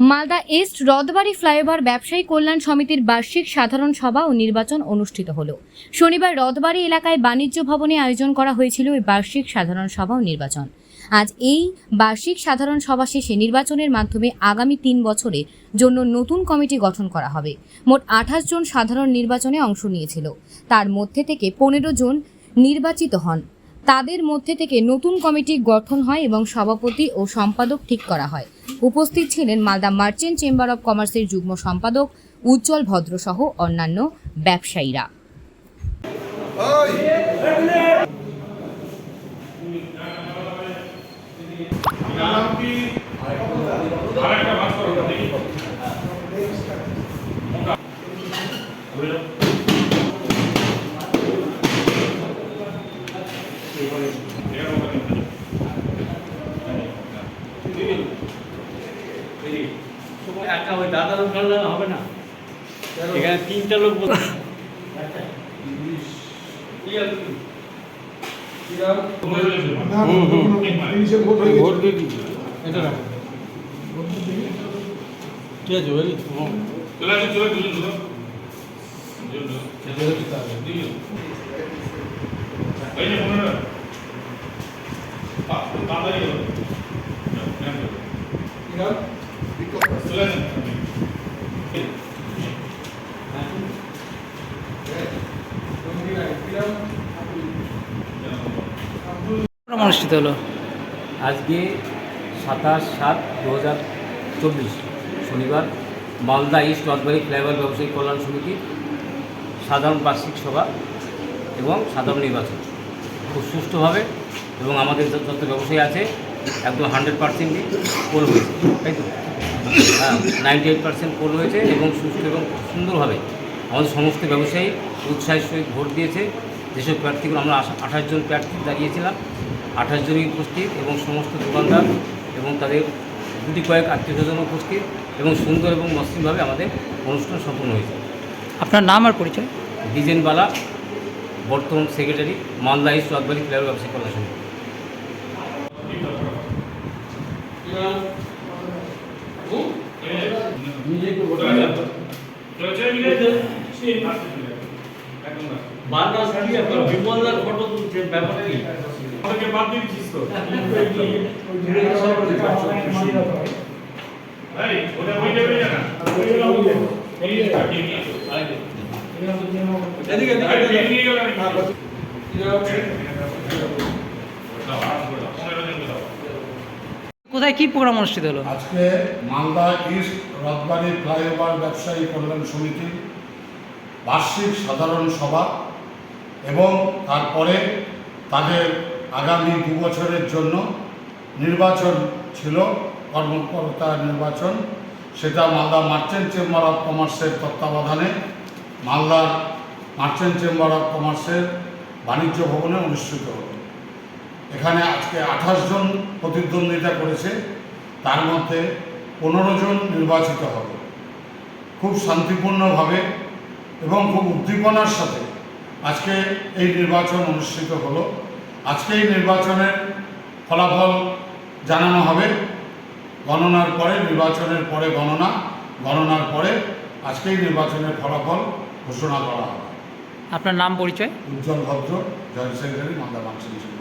Malda east Rodbari flyover ব্যবসায়ী কল্যাণ সমিতির বার্ষিক সাধারণ সভা ও নির্বাচন অনুষ্ঠিত হলো। শনিবার রদবাড়ি এলাকায় বাণিজ্য ভবনে আয়োজন করা হয়েছিল এই বার্ষিক সাধারণ সভা ও নির্বাচন। আজ এই বার্ষিক সাধারণ সভা শেষে নির্বাচনের মাধ্যমে আগামী তিন বছরের জন্য নতুন কমিটি গঠন করা হবে। মোট আঠাশ জন সাধারণ নির্বাচনে অংশ নিয়েছিল। তার মধ্যে থেকে পনেরো জন নির্বাচিত হন। তাদের মধ্যে থেকে নতুন কমিটি গঠন হয় এবং সভাপতি ও সম্পাদক ঠিক করা হয়। উপস্থিত ছিলেন মালদা মার্চেন্ট চেম্বার অব কমার্সের যুগ্ম সম্পাদক উজ্জ্বল ভদ্রসহ অন্যান্য ব্যবসায়ীরা। একা ওই দাদার উঠালে হবে না? এখানে তিনটা লোক ভোট দিয়ে এটা রাখো। ঠিক আছে ওই চলে আসুন চলে দুজন দুজন দুজন। অনুষ্ঠিত হলো। আজকে সাতাশ সাত দু হাজার চব্বিশ শনিবার মালদা ইস্ট রথবাড়ি ফ্লাইওভার ব্যবসায়ী কল্যাণ সমিতির সাধারণ বার্ষিক সভা এবং সাধারণ নির্বাচন। খুব সুষ্ঠুভাবে এবং আমাদের যত ব্যবসায়ী আছে একদম হান্ড্রেড পার্সেন্টই পোল হয়েছে। তাই তো? নাইনটি এইট পার্সেন্ট পোল হয়েছে এবং সুস্থ এবং সুন্দরভাবে আমাদের সমস্ত ব্যবসায়ী উৎসাহের সহিত ভোট দিয়েছে। যেসব প্রার্থীগুলো আমরা আঠাশ জন প্রার্থী দাঁড়িয়েছিলাম আঠাশ জনই উপস্থিত এবং সমস্ত দোকানদার এবং তাদের দুটি কয়েক আত্মীয় স্বজন উপস্থিত এবং সুন্দর এবং মসৃণভাবে আমাদের অনুষ্ঠান সম্পন্ন হয়েছে। আপনার নাম আর পরিচয়? ডিজেনবালা বর্তমান secretary Malda east Rathbari flyover ব্যবসায়ী কল্যাণ সমিতি চলে চলে মিলে বারবার বিমলদার ফটো ব্যাপার কি বাদ দিয়ে দিচ্ছিস তো ওটা ওই না এদিকে কোথায় কি প্রোগ্রাম অনুষ্ঠিত হলো আজকে মালদা ইস্ট রথবাড়ি ফ্লাইওভার ব্যবসায়ী কল্যাণ সমিতির বার্ষিক সাধারণ সভা এবং তারপরে তাদের আগামী দু বছরের জন্য নির্বাচন ছিল, কর্মকর্তা নির্বাচন। সেটা মালদা মার্চেন্ট চেম্বার অফ কমার্সের তত্ত্বাবধানে মালদার মার্চেন্ট চেম্বার অফ কমার্সের বাণিজ্য ভবনে অনুষ্ঠিত হলো এখানে আজকে আঠাশ জন প্রতিদ্বন্দ্বিতা করেছে, তার মধ্যে পনেরো জন নির্বাচিত হবে। খুব শান্তিপূর্ণভাবে এবং খুব উদ্দীপনার সাথে আজকে এই নির্বাচন অনুষ্ঠিত হলো। আজকে এই নির্বাচনের ফলাফল জানানো হবে। গণনার পরে নির্বাচনের পরে গণনা গণনার পরে আজকেই নির্বাচনের ফলাফল ঘোষণা করা হবে। আপনার নাম পরিচয়? উজ্জ্বল ভদ্র জয়েন্ট সেক্রেটারি মালদা মার্চেন্ট